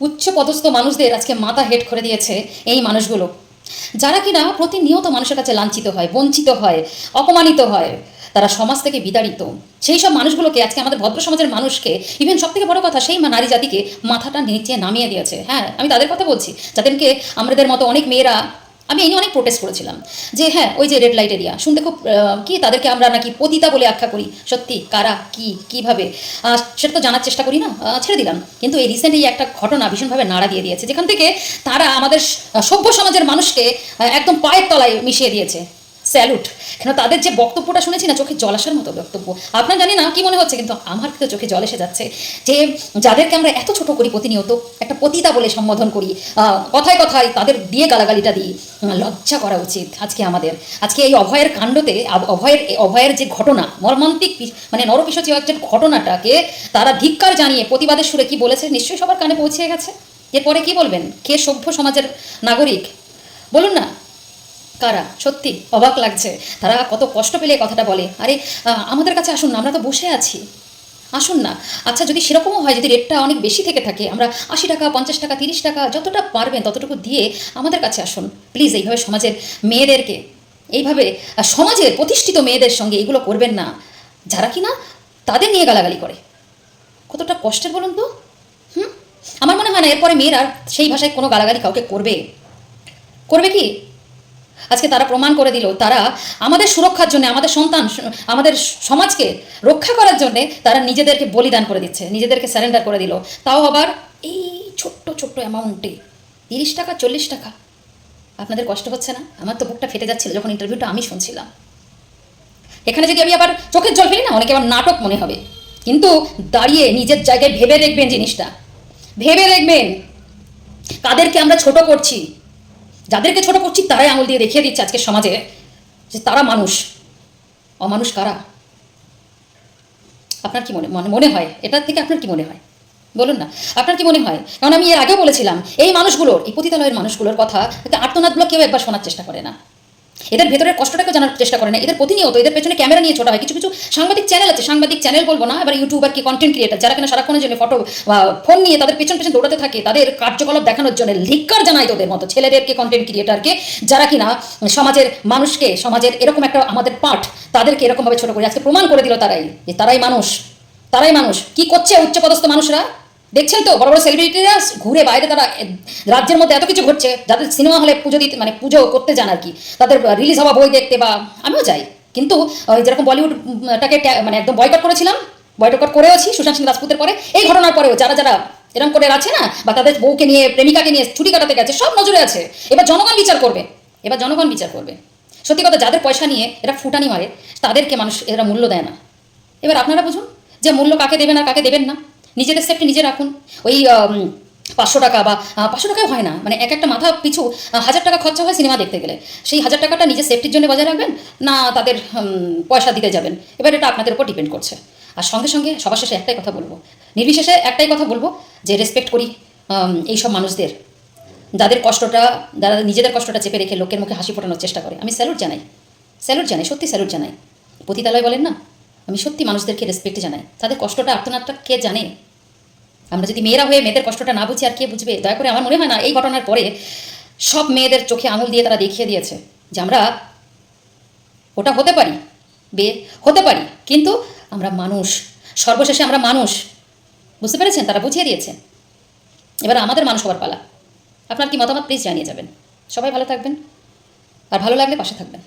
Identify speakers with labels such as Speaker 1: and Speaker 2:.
Speaker 1: উচ্চ পদস্থ মানুষদের আজকে মাথা হেট করে দিয়েছে এই মানুষগুলো। যারা কিনা প্রতিনিয়ত মানুষের কাছে লাঞ্ছিত হয়, বঞ্চিত হয়, অপমানিত হয়, তারা সমাজ থেকে বিতাড়িত। সেই সব মানুষগুলোকে আজকে আমাদের ভদ্র সমাজের মানুষকে ইভেন সব থেকে বড় কথা সেই নারী জাতিকে মাথাটা নিচে নামিয়ে দিয়েছে। হ্যাঁ আমি তাদের কথা বলছি। যাদেরকে আমাদের মতো অনেক মেয়েরা আমি এই নিয়ে অনেক প্রোটেস্ট করেছিলাম। যে হ্যাঁ ওই যে রেড লাইট এরিয়া, শুনতে খুব কি তাদেরকে আমরা নাকি পতিতা বলে আখ্যা করি? সত্যি, কারা, কি, কীভাবে? সেটা তো জানার চেষ্টা করি না? ছেড়ে দিলাম। কিন্তু এই রিসেন্ট এই একটা ঘটনা ভীষণভাবে নাড়া দিয়ে দিয়েছে, যেখান থেকে তারা আমাদের সভ্য সমাজের মানুষকে একদম পায়ের তলায় মিশিয়ে দিয়েছে। স্যালুট। কেন তাদের যে বক্তব্যটা শুনেছি না, চোখে জল আসার মতো বক্তব্য। আপনার জানি না কি মনে হচ্ছে, কিন্তু আমার কিন্তু চোখে জল এসে যাচ্ছে যে যাদেরকে আমরা এত ছোট করি প্রতিনিয়ত, একটা পতিতা বলে সম্বোধন করি কথায় কথায় তাদের দিয়ে গালাগালিটা দিই লজ্জা করা উচিত আজকে আমাদের। আজকে এই অভয়ের কাণ্ডতে অভয়ের অভয়ের যে ঘটনা, মর্মান্তিক মানে নরপিসচীয় একটা ঘটনাটাকে তারা ধিক্কার জানিয়ে প্রতিবাদের সুরে কি বলেছে, নিশ্চয়ই সবার কানে পৌঁছে গেছে। এরপরে কি বলবেন? কে সভ্য সমাজের নাগরিক? বলুন না। কারা? সত্যি, অবাক লাগছে। তারা কত কষ্ট পেলে কথাটা বলে। আরে আমাদের কাছে আসুন না, আমরা তো বসে আছি। আসুন না। আচ্ছা যদি সেরকমও হয়, যদি রেটটা অনেক বেশি থেকে থাকে, আমরা আশি টাকা, পঞ্চাশ টাকা, তিরিশ টাকা, যতটা পারবেন ততটুকু দিয়ে আমাদের কাছে আসুন। প্লিজ এইভাবে সমাজের মেয়েদেরকে, এইভাবে সমাজের প্রতিষ্ঠিত মেয়েদের সঙ্গে এগুলো করবেন না। যারা কিনা তাদের নিয়ে গালাগালি করে। কতটা কষ্টের বলুন তো? হুম? আমার মনে হয় না, এরপরে মেয়েরা সেই ভাষায় কোনো গালাগালি কাউকে করবে। করবে কি? আজকে তারা প্রমাণ করে দিল, তারা আমাদের সুরক্ষার জন্য, আমাদের সন্তান, আমাদের সমাজকে রক্ষা করার জন্যে তারা নিজেদেরকে বলিদান করে দিচ্ছে, নিজেদেরকে স্যারেন্ডার করে দিল। তাও আবার এই ছোট্ট ছোট্ট অ্যামাউন্টে তিরিশ টাকা, চল্লিশ টাকা। আপনাদের কষ্ট হচ্ছে না? আমার তো বুকটা ফেটে যাচ্ছিল যখন ইন্টারভিউটা আমি শুনছিলাম। এখানে যদি আমি আবার চোখের জল ফেলি না, অনেকে আবার নাটক মনে হবে। কিন্তু দাঁড়িয়ে নিজের জায়গায় ভেবে দেখবেন জিনিসটা। ভেবে দেখবেন কাদেরকে আমরা ছোট করছি যাদেরকে ছোট করছি, তারাই আঙুল দিয়ে দেখিয়ে দিচ্ছে আজকে সমাজে যে তারা মানুষ। অমানুষ কারা? আপনার কি মনে মনে মনে হয়? এটার থেকে আপনার কি মনে হয়? বলুন না। আপনার কি মনে হয়? কারণ আমি এর আগেও বলেছিলাম, এই মানুষগুলোর, এই পতিতালয়ের মানুষগুলোর কথা আর্তনাদগুলো কেউ একবার শোনার চেষ্টা করে না। এদের ভেতরের কষ্টটাকে জানার চেষ্টা করে না। এদের প্রতিনিয়ত এদের পেছনে ক্যামেরা নিয়ে ছোটা হয়। কিছু কিছু সাংবাদিক চ্যানেল আছে। সাংবাদিক চ্যানেল বলব না, এবার ইউটিউবার কি কন্টেন্ট ক্রিয়েটার যারা কিনা সারাক্ষণের জন্য ফটো ফোন নিয়ে তাদের পেছন পেছন দৌড়াতে থাকে, তাদের কার্যকলাপ দেখানোর জন্য লিকার জানায় তোদের মতো। ছেলেদেরকে কন্টেন্ট ক্রিয়েটারকে যারা কিনা সমাজের মানুষকে, সমাজের এরকম একটা আমাদের পাঠ তাদেরকে এরকমভাবে ছোট করে। আজকে প্রমাণ করে দিল তারাই যে তারাই মানুষ। তারাই মানুষ। কি করছে উচ্চপদস্থ মানুষরা? দেখছেন তো? বড় বড় সেলিব্রিটিরা ঘুরে বাইরে, তারা রাজ্যের মধ্যে এত কিছু ঘটছে, যাদের সিনেমা হলে পুজো দিতে মানে পুজো করতে যান আর কি। তাদের রিলিজ হওয়া বই দেখতে বা, আমিও যাই। কিন্তু যেরকম বলিউডটাকে মানে একদম বয়কট করেছিলাম বয়কট করেওছি সুশান্ত সিং রাজপুতের পরে, এই ঘটনার পরেও যারা যারা এরকম করে আছে না, বা তাদের বউকে নিয়ে, প্রেমিকাকে নিয়ে ছুটি কাটাতে গেছে, সব নজরে আছে। এবার জনগণ বিচার করবে। এবার জনগণ বিচার করবে। সত্যি কথা, যাদের পয়সা নিয়ে এরা ফুটানি মারে তাদেরকে মানুষ এরা মূল্য দেয় না। এবার আপনারা বুঝুন, যে মূল্য কাকে দেবেন আর কাকে দেবেন না? নিজেদের সেফটি নিজে রাখুন। ওই পাঁচশো টাকা বা পাঁচশো টাকাও হয় না। মানে এক একটা মাথা পিছু হাজার টাকা খরচা হয় সিনেমা দেখতে গেলে। সেই হাজার টাকাটা নিজের সেফটির জন্য বজায় রাখবেন না তাদের পয়সা দিতে যাবেন। এবার এটা আপনাদের উপর ডিপেন্ড করছে। আর সঙ্গে সঙ্গে সবার শেষে একটাই কথা বলব। নির্বিশেষে একটাই কথা বলব যে রেসপেক্ট করি এইসব মানুষদের। যাদের কষ্টটা, যারা নিজেদের কষ্টটা চেপে রেখে লোকের মুখে হাসি ফোটানোর চেষ্টা করে। আমি স্যালুট জানাই। স্যালুট জানাই, সত্যি স্যালুট জানাই। পতিতালয় বলেন না, আমি সত্যি মানুষদেরকে রেসপেক্ট জানাই। তাদের কষ্টটা, আর্তনাদটা কে জানে? আমরা যদি মেয়েরা হয়ে মেয়েদের কষ্টটা না বুঝি আর কে বুঝবে? দয়া করে আমার মনে হয় না এই ঘটনার পরে সব মেয়েদের চোখে আঙুল দিয়ে তারা দেখিয়ে দিয়েছে যে আমরা ওটা হতে পারি, বে, হতে পারি। কিন্তু আমরা মানুষ, সর্বশেষে আমরা মানুষ। বুঝতে পেরেছেন? তারা বুঝিয়ে দিয়েছে। এবার আমাদের মানুষ হওয়ার পালা। আপনার কি মতামত? প্লিজ জানিয়ে যাবেন। সবাই ভালো থাকবেন। আর ভালো লাগলে পাশে থাকবেন।